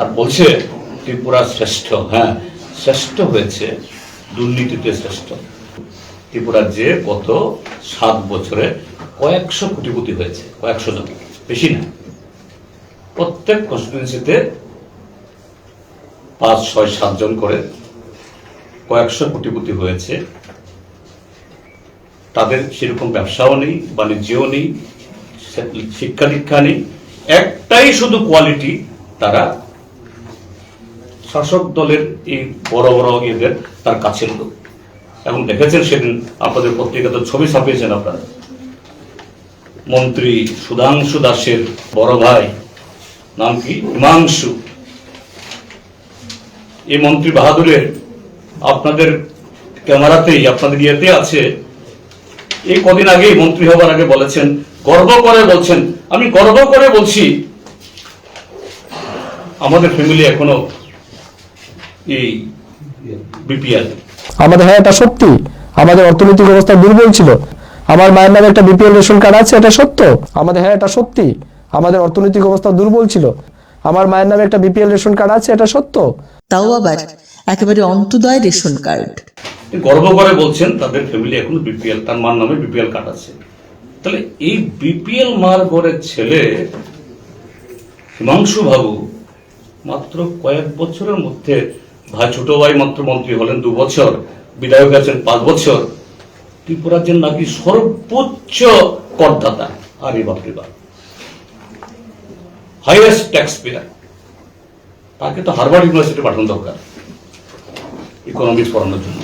আর বলছে, ত্রিপুরা শ্রেষ্ঠ হ্যাঁ শ্রেষ্ঠ হয়েছে, দুর্নীতিতে শ্রেষ্ঠ। ত্রিপুরার যে গত সাত বছরে কয়েকশো কোটিপতি হয়েছে, কয়েকশো জন বেশি না। প্রত্যেক কনস্টিটুয়েন্সিতে পাঁচ, ছয় সাতজন করে কয়েকশো কোটিপতি হয়েছে। তাদের সেরকম ব্যবসাও নেই, বাণিজ্যও নেই শিক্ষা দীক্ষা নেই। একটাই শুধু কোয়ালিটি তারা শাসক দলের এই বড় বড় এদের তার কাছের লোক এবং দেখেছেন সেদিন আপনাদের পত্রিকাতে ছবি ছাপিয়েছেন আপনারা। মন্ত্রী সুধাংশু দাসের বড় ভাই, নাম কি? হিমাংশু। এই মন্ত্রী বাহাদুরের আপনাদের ক্যামেরাতেই, আপনাদের ইয়েতে আছে। এই কদিন আগেই মন্ত্রী হবার আগে বলেছেন, গর্ব করে বলছেন, আমি গর্ব করে বলছি, আমাদের ফ্যামিলি এখনও এই বিপিএল আমাদের হ্যাঁ এটা সত্যি। আমাদের অর্থনৈতিক অবস্থা দুর্বল ছিল। আমার মায়ের নামে একটা বিপিএল রেশন কার্ড আছে এটা সত্য। আমাদের হ্যাঁ এটা সত্যি। আমাদের অর্থনৈতিক অবস্থা দুর্বল ছিল। আমার মায়ের নামে একটা বিপিএল রেশন কার্ড আছে এটা সত্য। তাও আবার একেবারে অন্তদয় রেশন কার্ড। গর্ব করে বলছেন তাদের ফ্যামিলি এখনও বিপিএল তার মার নামে বিপিএল কার্ড আছে। তাহলে এই বিপিএল মার ঘরের ছেলে হিমাংশু বাবু মাত্র কয়েক বছরের মধ্যে ভাই ছোট ভাই মাত্র মন্ত্রী হলেন দু বছর, বিধায়ক আছেন পাঁচ বছর ত্রিপুরার জন্য নাকি সর্বোচ্চ করদাতা। আরে বাপরে বাপ। হাইয়েস্ট ট্যাক্স পেয়ার তাকে তো হারবার্ড ইউনিভার্সিটি পাঠানো দরকার ইকোনমিক্স পড়ানোর জন্য।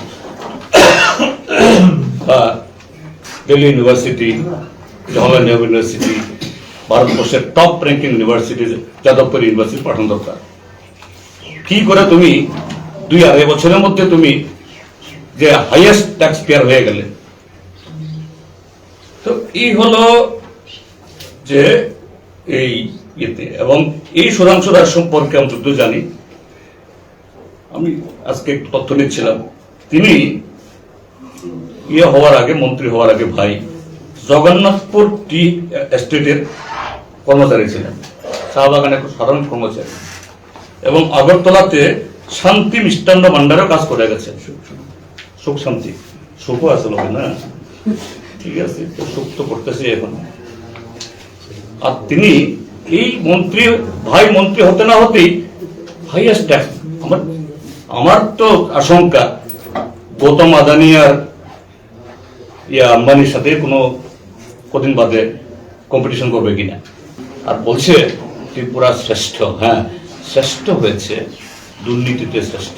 বা দিল্লি ইউনিভার্সিটি, জওয়াহরলাল নেহরু ইউনিভার্সিটি, ভারতবর্ষের top ranking university Jadavpur university পাঠানো দরকার। কি করে তুমি দুই আড়াই বছরের মধ্যে তুমি যে হাইয়েস্ট ট্যাক্স পেয়ার হয়ে গেলে। তো এই হলো যে এই ইয়েতে এবং এই সুধাংশু দাস সম্পর্কে আমি যুদ্ধ জানি, আমি আজকে একটু তথ্য নিচ্ছিলাম। তিনি ইয়ে হওয়ার আগে, মন্ত্রী হওয়ার আগে ভাই জগন্নাথপুর টি এস্টেটের কর্মচারী ছিলেন। চা একজন সাধারণ কর্মচারী। এবং আগরতলাতে শান্তি মিষ্টান্ন ভান্ডারেও কাজ করে গেছে। সুখ শান্তি। সুখও আছে লোকে, না? ঠিক আছে সুখ তো করতেছি এখন। আর তিনি এই মন্ত্রী, ভাই মন্ত্রী হতে না হতেই হাইয়েস্ট ট্যাক্স আমার আমার তো আশঙ্কা, গৌতম আদানি আর ইয়া আম্বানির সাথে কোনো কদিন বাদে কম্পিটিশন করবে কিনা। আর বলছে ত্রিপুরা শ্রেষ্ঠ হ্যাঁ শ্রেষ্ঠ হয়েছে। দুর্নীতিতে শ্রেষ্ঠ।